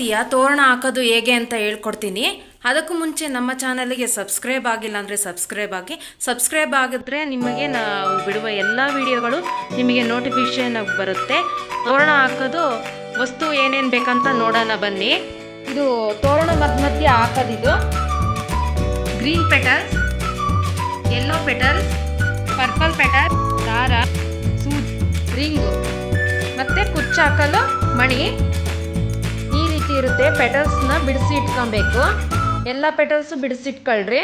ರೀತಿಯ ತೋರಣ ಹಾಕೋದು ಹೇಗೆ ಅಂತ ಹೇಳ್ಕೊಡ್ತೀನಿ. ಅದಕ್ಕೂ ಮುಂಚೆ ನಮ್ಮ ಚಾನಲ್ಗೆ ಸಬ್ಸ್ಕ್ರೈಬ್ ಆಗಿಲ್ಲ ಅಂದರೆ ಸಬ್ಸ್ಕ್ರೈಬ್ ಆಗಿ. ಸಬ್ಸ್ಕ್ರೈಬ್ ಆಗಿದ್ರೆ ನಿಮಗೆ ನಾವು ಬಿಡುವ ಎಲ್ಲ ವಿಡಿಯೋಗಳು ನಿಮಗೆ ನೋಟಿಫಿಕೇಷನ್ ಬರುತ್ತೆ. ತೋರಣ ಹಾಕೋದು ವಸ್ತು ಏನೇನು ಬೇಕಂತ ನೋಡೋಣ ಬನ್ನಿ. ಇದು ತೋರಣ ಮಧ್ಯ ಮಧ್ಯೆ ಹಾಕೋದಿದು. Green petals yellow petals purple petal ದಾರ, ಸೂಜ್, ರಿಂಗು. ಮತ್ತು ಕುಚ್ಚು ಹಾಕಲು ಮಣಿ. ಇರುತ್ತೆ. ಪೆಟಲ್ಸ್ನ ಬಿಡಿಸಿ ಇಟ್ಕೊಬೇಕು ಎಲ್ಲ ಪೆಟಲ್ಸು ಬಿಡಿಸಿಟ್ಕೊಳ್ರಿ.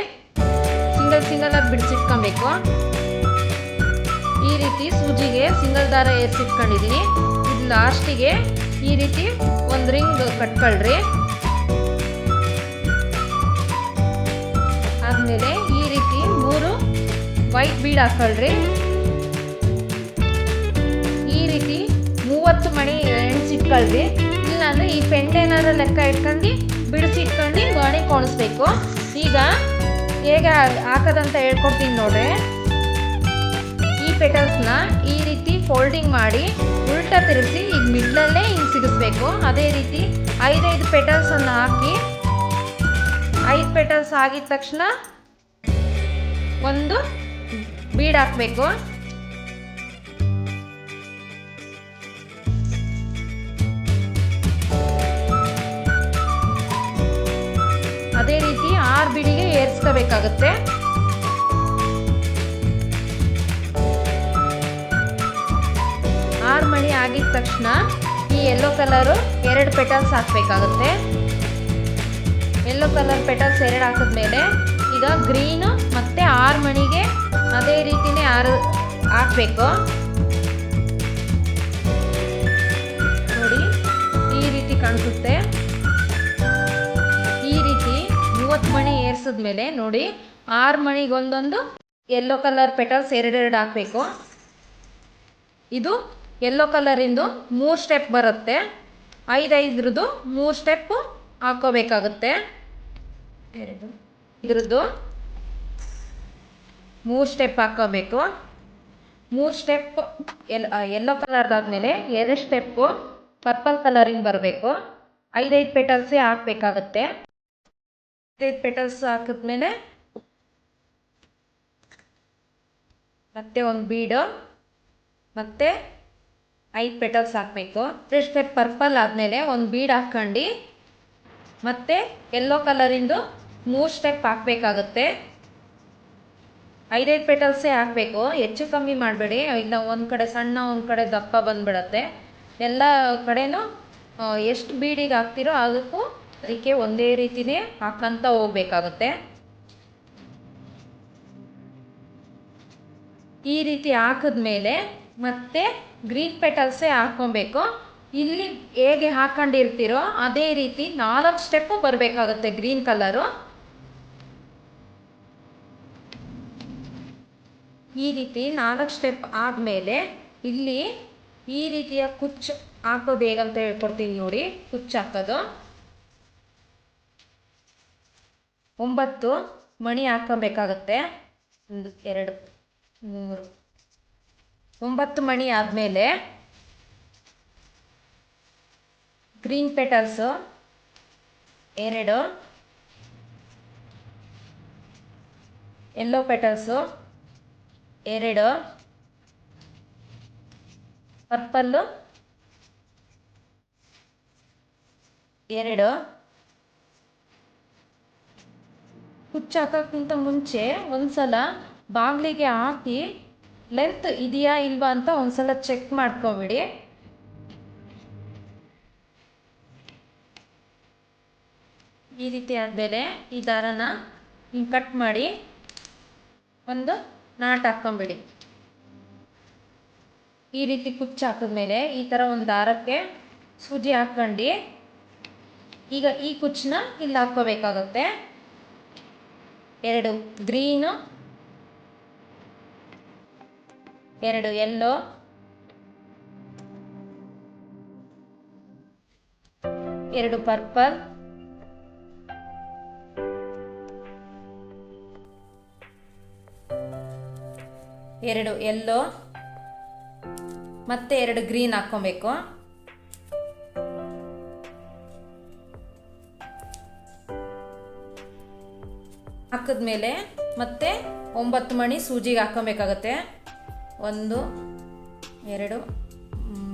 ಸಿಂಗಲ್ ಸಿಂಗಲ್ ಆಗಿ ಬಿಡಿಸಿಟ್ಕೊಬೇಕು. ಈ ರೀತಿ ಸೂಜಿಗೆ ಸಿಂಗಲ್ ದಾರ ಏರ್ಸಿಟ್ಕೊಂಡಿದ್ದೀನಿ ಇದು ಲಾಸ್ಟಿಗೆ ಈ ರೀತಿ ಒಂದು ರಿಂಗ್ ಕಟ್ಕೊಳ್ರಿ. ಆದಮೇಲೆ ಈ ರೀತಿ ಮೂರು ವೈಟ್ ಬೀಡ್ ಹಾಕೊಳ್ರಿ. ಈ ರೀತಿ ಮೂವತ್ತು ಮಣಿ ಎಣ್ಸಿಟ್ಕೊಳ್ರಿ ಇಲ್ಲಾಂದ್ರೆ ಈ ಪೆಂಡೇನಾದ್ರು ಲೆಕ್ಕ ಇಟ್ಕೊಂಡು ಬಿಡಿಸಿಟ್ಕೊಂಡು ಗೋಣಿ ಕೋಣಿಸ್ಬೇಕು. ಈಗ ಹೇಗೆ ಹಾಕೋದಂತ ಹೇಳ್ಕೊಡ್ತೀನಿ ನೋಡ್ರಿ. ಈ ಪೆಟಲ್ಸ್ನ ಈ ರೀತಿ ಫೋಲ್ಡಿಂಗ್ ಮಾಡಿ ಉಲ್ಟಾ ತಿರುಗಿಸಿ ಈಗ ಮಿಡ್ಲಲ್ಲೇ ಹಿಂಗೆ ಸಿಗಿಸ್ಬೇಕು. ಅದೇ ರೀತಿ ಐದೈದು ಪೆಟಲ್ಸನ್ನು ಹಾಕಿ ಐದು ಪೆಟಲ್ಸ್ ಆಗಿದ ತಕ್ಷಣ ಒಂದು ಬೀಡ್ ಹಾಕಬೇಕು. ಆರು ಬಿಡಿಗೆ ಏರಿಸ್ಕೋಬೇಕಾಗುತ್ತೆ. ಆರು ಮಣಿ ಆಗಿದ ತಕ್ಷಣ ಈ ಯೆಲ್ಲೋ ಕಲರು ಎರಡು ಪೆಟಲ್ಸ್ ಹಾಕಬೇಕಾಗುತ್ತೆ. ಯೆಲ್ಲೋ ಕಲರ್ ಪೆಟಲ್ಸ್ ಎರಡು ಹಾಕಿದ್ಮೇಲೆ ಈಗ ಗ್ರೀನು ಮತ್ತು ಆರು ಮಣಿಗೆ ಅದೇ ರೀತಿಯೇ ಆರು ಹಾಕಬೇಕು. ಮಣಿ ಏರ್ಸಿದ್ಮೇಲೆ ನೋಡಿ ಆರು ಮಣಿಗೊಂದೊಂದು ಯೆಲ್ಲೋ ಕಲರ್ ಪೆಟಲ್ಸ್ ಎರಡೆರಡು ಹಾಕಬೇಕು. ಇದು ಯೆಲ್ಲೋ ಕಲರಿಂದು ಮೂರು ಸ್ಟೆಪ್ ಬರುತ್ತೆ. ಐದೈದ್ರದ್ದು ಮೂರು ಸ್ಟೆಪ್ಪು ಹಾಕೋಬೇಕಾಗುತ್ತೆ. ಎರಡು, ಇದ್ರದ್ದು ಮೂರು ಸ್ಟೆಪ್ ಹಾಕೋಬೇಕು. ಮೂರು ಸ್ಟೆಪ್ ಎಲ್ ಯೆಲ್ಲೋ ಕಲರ್ದಾದ್ಮೇಲೆ ಎರಡು ಸ್ಟೆಪ್ಪು ಪರ್ಪಲ್ ಕಲರಿಂದ ಬರಬೇಕು. ಐದೈದು ಪೆಟಲ್ಸೇ ಹಾಕಬೇಕಾಗತ್ತೆ. ಐದೈದು ಪೆಟಲ್ಸ್ ಹಾಕಿದ್ಮೇಲೆ ಮತ್ತೆ ಒಂದು ಬೀಡು ಮತ್ತೆ ಐದು ಪೆಟಲ್ಸ್ ಹಾಕಬೇಕು ಸ್ಟೆಪ್ ಪರ್ಪಲ್ ಆದಮೇಲೆ ಒಂದು ಬೀಡ್ ಹಾಕ್ಕೊಂಡು ಮತ್ತು ಎಲ್ಲೋ ಕಲರಿಂದು ಮೂರು ಸ್ಟೆಪ್ ಹಾಕಬೇಕಾಗತ್ತೆ ಐದೈದು ಪೆಟಲ್ಸೇ ಹಾಕಬೇಕು ಹೆಚ್ಚು ಕಮ್ಮಿ ಮಾಡಬೇಡಿ. ಇಲ್ಲ ಒಂದು ಕಡೆ ಸಣ್ಣ, ಒಂದು ಕಡೆ ದಪ್ಪ ಬಂದುಬಿಡತ್ತೆ. ಎಲ್ಲ ಕಡೆನೂ ಎಷ್ಟು ಬೀಡಿಗೆ ಹಾಕ್ತಿರೋ ಅದಕ್ಕೂ ಅದಕ್ಕೆ ಒಂದೇ ರೀತಿನೇ ಹಾಕಂತ ಹೋಗ್ಬೇಕಾಗುತ್ತೆ. ಈ ರೀತಿ ಹಾಕಿದ್ಮೇಲೆ ಮತ್ತೆ ಗ್ರೀನ್ ಪೆಟಲ್ಸೇ ಹಾಕ್ಕೊಬೇಕು. ಇಲ್ಲಿ ಹೇಗೆ ಹಾಕೊಂಡಿರ್ತೀರೋ ಅದೇ ರೀತಿ ನಾಲ್ಕು ಸ್ಟೆಪ್ಪು ಬರಬೇಕಾಗುತ್ತೆ ಗ್ರೀನ್ ಕಲರು. ಈ ರೀತಿ ನಾಲ್ಕು ಸ್ಟೆಪ್ ಆದಮೇಲೆ ಇಲ್ಲಿ ಈ ರೀತಿಯ ಕುಚ್ಚು ಹಾಕೋದು ಹೇಗಂತ ಹೇಳ್ಕೊಡ್ತೀನಿ ನೋಡಿ, ಕುಚ್ಚು ಹಾಕೋದು. ಒಂಬತ್ತು ಮಣಿ ಹಾಕ್ಕೊಬೇಕಾಗತ್ತೆ. ಒಂದು, ಎರಡು, ಮೂರು. ಒಂಬತ್ತು ಮಣಿ ಆದಮೇಲೆ ಗ್ರೀನ್ ಪೆಟಲ್ಸು ಎರಡು ಎಲ್ಲೋ ಪೆಟಲ್ಸು ಎರಡು ಪರ್ಪಲ್ಲು ಎರಡು ಕುಚ್ಚು ಹಾಕೋಕ್ಕಿಂತ ಮುಂಚೆ ಒಂದ್ಸಲ ಬಾಗಿಲಿಗೆ ಹಾಕಿ, ಲೆಂತ್ ಇದೆಯಾ ಇಲ್ವಾ ಅಂತ ಒಂದ್ಸಲ ಚೆಕ್ ಮಾಡ್ಕೊಬಿಡಿ. ಈ ರೀತಿ ಆದಮೇಲೆ ಈ ದಾರನ ಹಿಂಗೆ ಕಟ್ ಮಾಡಿ ಒಂದು ನಾಟ್ ಹಾಕ್ಕೊಂಬಿಡಿ. ಈ ರೀತಿ ಕುಚ್ಚು ಹಾಕಿದ್ಮೇಲೆ ಈ ಥರ ಒಂದು ದಾರಕ್ಕೆ ಸೂಜಿ ಹಾಕ್ಕೊಂಡು. ಈಗ ಈ ಕುಚ್ಚನ್ನ ಇಲ್ಲಿ ಹಾಕ್ಕೋಬೇಕಾಗುತ್ತೆ. ಎರಡು ಗ್ರೀನು ಎರಡು ಎಲ್ಲೋ ಎರಡು ಪರ್ಪಲ್ ಎರಡು ಎಲ್ಲೋ ಮತ್ತೆ ಎರಡು ಗ್ರೀನ್ ಹಾಕ್ಕೊಬೇಕು. ಹಾಕಿದ್ಮೇಲೆ ಮತ್ತೆ ಒಂಬತ್ತು ಮಣಿ ಸೂಜಿಗೆ ಹಾಕೊಬೇಕಾಗತ್ತೆ ಒಂದು, ಎರಡು,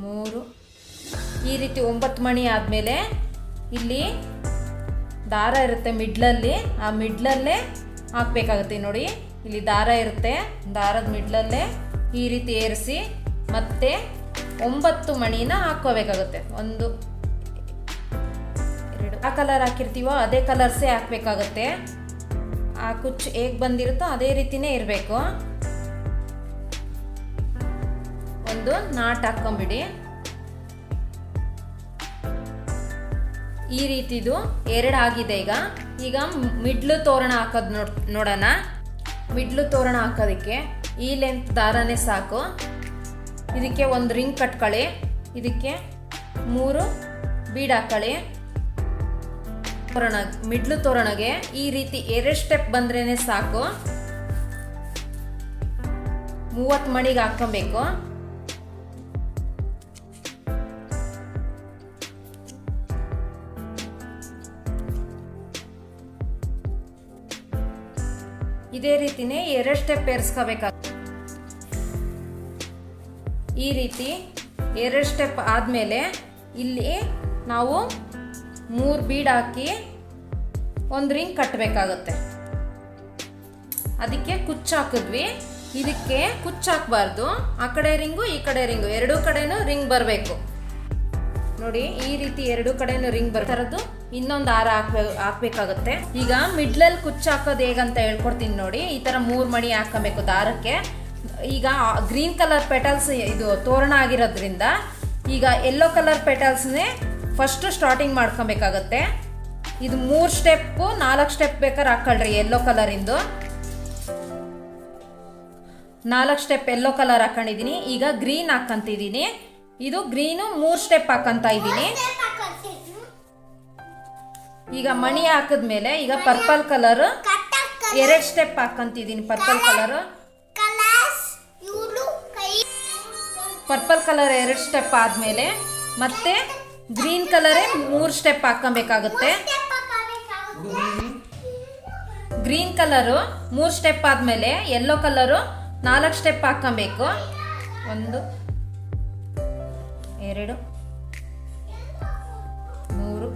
ಮೂರು. ಈ ರೀತಿ ಒಂಬತ್ತು ಮಣಿ ಆದಮೇಲೆ ಇಲ್ಲಿ ದಾರ ಇರುತ್ತೆ ಮಿಡ್ಲಲ್ಲಿ. ಆ ಮಿಡ್ಲಲ್ಲೇ ಹಾಕಬೇಕಾಗುತ್ತೆ ನೋಡಿ. ಇಲ್ಲಿ ದಾರ ಇರುತ್ತೆ. ದಾರದ ಮಿಡ್ಲಲ್ಲೇ ಈ ರೀತಿ ಏರಿಸಿ ಮತ್ತೆ ಒಂಬತ್ತು ಮಣಿನ ಹಾಕ್ಕೋಬೇಕಾಗುತ್ತೆ. ಒಂದು, ಎರಡು. ಆ ಕಲರ್ ಹಾಕಿರ್ತೀವೋ ಅದೇ ಕಲರ್ಸೇ ಹಾಕ್ಬೇಕಾಗತ್ತೆ. ಆ ಕುಚ್ಚು ಹೇಗೆ ಬಂದಿರುತ್ತೋ ಅದೇ ರೀತಿನೇ ಇರಬೇಕು. ಒಂದು ನಾಟ್ ಹಾಕ್ಕೊಂಬಿಡಿ. ಈ ರೀತಿದು ಎರಡು ಆಗಿದೆ ಈಗ. ಈಗ ಮಿಡ್ಲು ತೋರಣ ಹಾಕೋದು ನೋಡ್, ನೋಡೋಣ. ಮಿಡ್ಲು ತೋರಣ ಹಾಕೋದಕ್ಕೆ ಈ ಲೆಂತ್ ದಾರನೇ ಸಾಕು. ಇದಕ್ಕೆ ಒಂದು ರಿಂಗ್ ಕಟ್ಕೊಳ್ಳಿ. ಇದಕ್ಕೆ ಮೂರು ಬೀಡ್ ಹಾಕೊಳ್ಳಿ. ತೋರಣ, ಮಿಡ್ಲು ತೋರಣಗೆ ಈ ರೀತಿ ಎರಡು ಸ್ಟೆಪ್ ಬಂದ್ರೇನೆ ಸಾಕು. ಮೂವತ್ತು ಮಣಿಗೆ ಹಾಕೊಬೇಕು ಇದೇ ರೀತಿನೇ ಎರಡು ಸ್ಟೆಪ್ ಏರಿಸ್ಕೋಬೇಕಾಗ ಈ ರೀತಿ ಎರಡು ಸ್ಟೆಪ್ ಆದಮೇಲೆ ಇಲ್ಲಿ ನಾವು ಮೂರು ಬೀಡ್ ಹಾಕಿ ಒಂದು ರಿಂಗ್ ಕಟ್ಟಬೇಕಾಗತ್ತೆ ಅದಕ್ಕೆ ಕುಚ್ಚು ಹಾಕಿದ್ವಿ. ಇದಕ್ಕೆ ಕುಚ್ಚು ಹಾಕಬಾರ್ದು. ಆ ಕಡೆ ರಿಂಗು, ಈ ಕಡೆ ರಿಂಗು. ಎರಡೂ ಕಡೆನೂ ರಿಂಗ್ ಬರಬೇಕು. ನೋಡಿ, ಈ ರೀತಿ ಎರಡು ಕಡೆನೂ ರಿಂಗ್ ಬರ್ತಾರದು ಇನ್ನೊಂದು ಆರ ಹಾಕ್ಬೇ ಹಾಕ್ಬೇಕಾಗುತ್ತೆ. ಈಗ ಮಿಡ್ಲಲ್ಲಿ ಕುಚ್ಚು ಹಾಕೋದು ಹೇಗಂತ ಹೇಳ್ಕೊಡ್ತೀನಿ ನೋಡಿ. ಈ ಥರ ಮೂರು ಮಣಿ ಹಾಕಬೇಕು ದಾರಕ್ಕೆ. ಈಗ ಗ್ರೀನ್ ಕಲರ್ ಪೆಟಲ್ಸ್ ಇದು ತೋರಣ ಆಗಿರೋದ್ರಿಂದ ಈಗ ಯೆಲ್ಲೋ ಕಲರ್ ಪೆಟಲ್ಸ್ನೇ ಫಸ್ಟು ಸ್ಟಾರ್ಟಿಂಗ್ ಮಾಡ್ಕೊಬೇಕಾಗತ್ತೆ. ಇದು ಮೂರು ಸ್ಟೆಪ್ಪು ನಾಲ್ಕು ಸ್ಟೆಪ್ ಬೇಕಾದ್ರೆ ಹಾಕೊಳ್ರಿ ಯೆಲ್ಲೋ ಕಲರಿಂದು ನಾಲ್ಕು ಸ್ಟೆಪ್ ಎಲ್ಲೋ ಕಲರ್ ಹಾಕೊಂಡಿದ್ದೀನಿ. ಈಗ ಗ್ರೀನ್ ಹಾಕಂತಿದೀನಿ ಇದು ಗ್ರೀನು ಮೂರು ಸ್ಟೆಪ್ ಹಾಕಂತ ಇದ್ದೀನಿ. ಈಗ ಮಣಿ ಹಾಕಿದ್ಮೇಲೆ ಈಗ ಪರ್ಪಲ್ ಕಲರ್ ಎರಡು ಸ್ಟೆಪ್ ಹಾಕಂತಿದ್ದೀನಿ ಪರ್ಪಲ್ ಕಲರ್ ಪರ್ಪಲ್ ಕಲರ್ ಎರಡು ಸ್ಟೆಪ್ ಆದಮೇಲೆ ಮತ್ತೆ ಗ್ರೀನ್ ಕಲರೇ ಮೂರು ಸ್ಟೆಪ್ ಹಾಕೊಬೇಕಾಗುತ್ತೆ. ಗ್ರೀನ್ ಕಲರು ಮೂರು ಸ್ಟೆಪ್ ಆದಮೇಲೆ ಯೆಲ್ಲೋ ಕಲರು ನಾಲ್ಕು ಸ್ಟೆಪ್ ಹಾಕೊಬೇಕು ಒಂದು ಎರಡು ಮೂರು.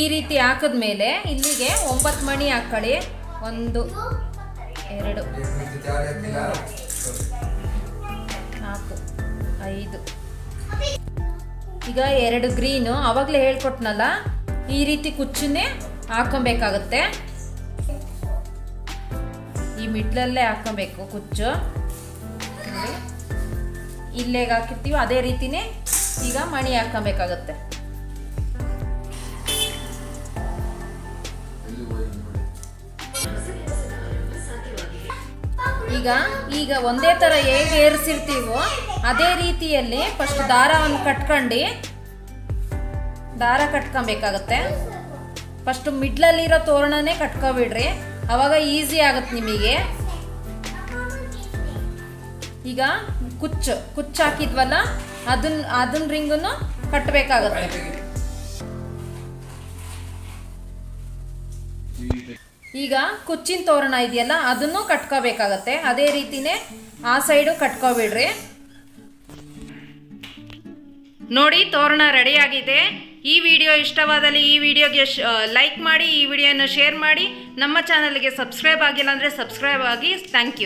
ಈ ರೀತಿ ಹಾಕಿದ್ಮೇಲೆ ಇಲ್ಲಿಗೆ ಒಂಬತ್ತು ಮಣಿ ಹಾಕೊಳ್ಳಿ. ಒಂದು ಎರಡು ನಾಲ್ಕು ಐದು. ಈಗ ಎರಡು ಗ್ರೀನು, ಅವಾಗಲೇ ಹೇಳ್ಕೊಟ್ನಲ್ಲ, ಈ ರೀತಿ ಕುಚ್ಚನ್ನೇ ಹಾಕೊಬೇಕಾಗತ್ತೆ ಈ ಮಿಡ್ಲಲ್ಲೇ ಹಾಕೊಬೇಕು ಕುಚ್ಚು. ಇಲ್ಲೇಗೆ ಹಾಕಿರ್ತೀವಿ, ಅದೇ ರೀತಿನೇ ಈಗ ಮಣಿ ಹಾಕೊಬೇಕಾಗತ್ತೆ ಈಗ ಈಗ ಒಂದೇ ಥರ ಹೇಗೆ ಏರಿಸಿರ್ತೀವೋ, ಅದೇ ರೀತಿಯಲ್ಲಿ ಫಸ್ಟ್ ದಾರವನ್ನು ಕಟ್ಕೊಂಡು. ದಾರ ಕಟ್ಕೊಬೇಕಾಗತ್ತೆ. ಫಸ್ಟ್ ಮಿಡ್ಲಲ್ಲಿರೋ ತೋರಣನೇ ಕಟ್ಕೊಬಿಡ್ರಿ. ಅವಾಗ ಈಸಿ ಆಗುತ್ತೆ ನಿಮಗೆ. ಈಗ ಕುಚ್ಚು ಕುಚ್ಚು ಹಾಕಿದ್ವಲ್ಲ ಅದನ್ನ ಅದನ್ನ ರಿಂಗನ್ನು ಕಟ್ಟಬೇಕಾಗತ್ತೆ ಈಗ ಕುಚ್ಚಿನ ತೋರಣ ಇದೆಯಲ್ಲ, ಅದನ್ನು ಕಟ್ಕೋಬೇಕಾಗತ್ತೆ. ಅದೇ ರೀತಿನೇ ಆ ಸೈಡು ಕಟ್ಕೋಬಿಡ್ರಿ. ನೋಡಿ, ತೋರಣ ರೆಡಿಯಾಗಿದೆ. ಈ ವಿಡಿಯೋ ಇಷ್ಟವಾದಲ್ಲಿ ಈ ವಿಡಿಯೋಗೆ ಲೈಕ್ ಮಾಡಿ, ಈ ವಿಡಿಯೋನ ಶೇರ್ ಮಾಡಿ. ನಮ್ಮ ಚಾನಲ್ಗೆ ಸಬ್ಸ್ಕ್ರೈಬ್ ಆಗಿಲ್ಲ ಅಂದರೆ ಸಬ್ಸ್ಕ್ರೈಬ್ ಆಗಿ. Thank you.